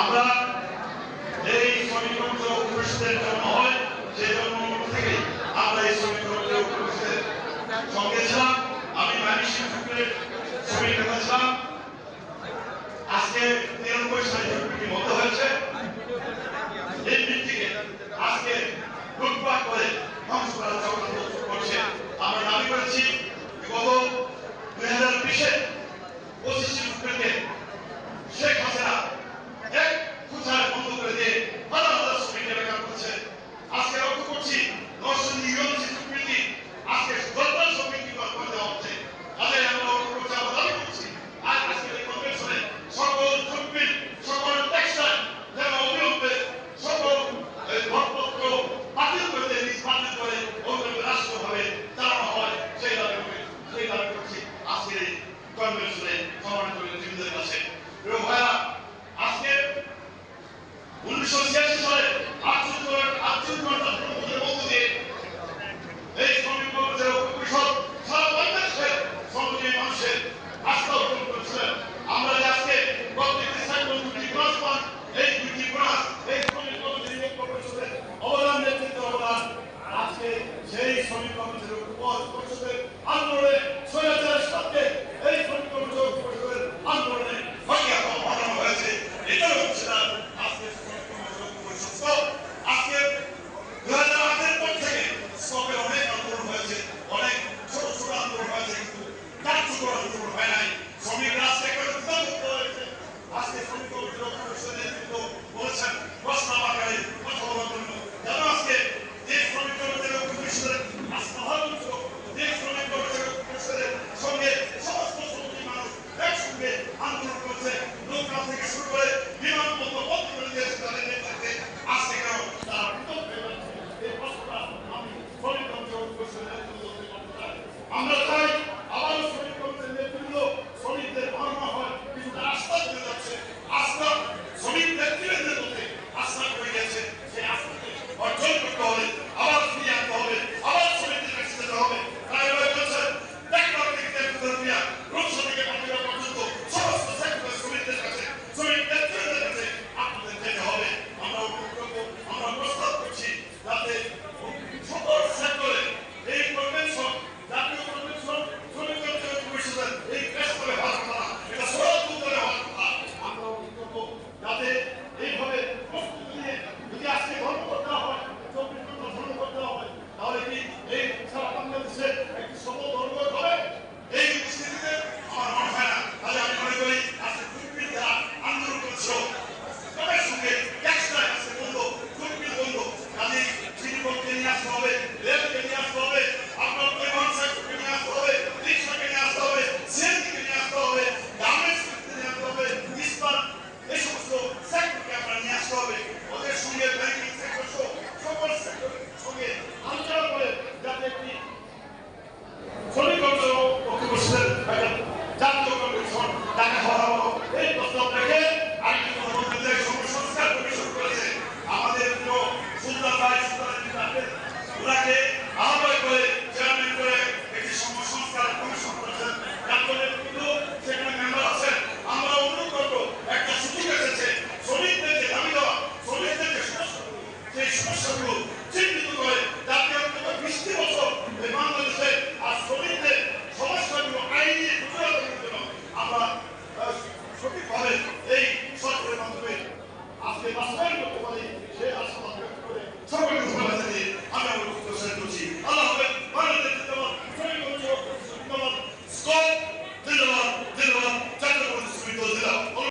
আমরা এই শ্রমিক উপস্থিতের জন্ম হয় সেই জন্ম থেকে আমরা এই শ্রমিক উপস্থিতের সঙ্গে আমি মানুষের শ্রমিক নেতা ছিলাম। আজকে নিরানব্বই সালে করেছি কনভেনশনে সম্মানিত নেতৃবৃন্দের কাছে এবং ভাইরা আজকে উনিশশো ছিয়াশি সালে está mejor. এই সরকারের মাধ্যমে আজকে বাস্তবায়ন করতে করে আমি আমার বক্তব্য করছি।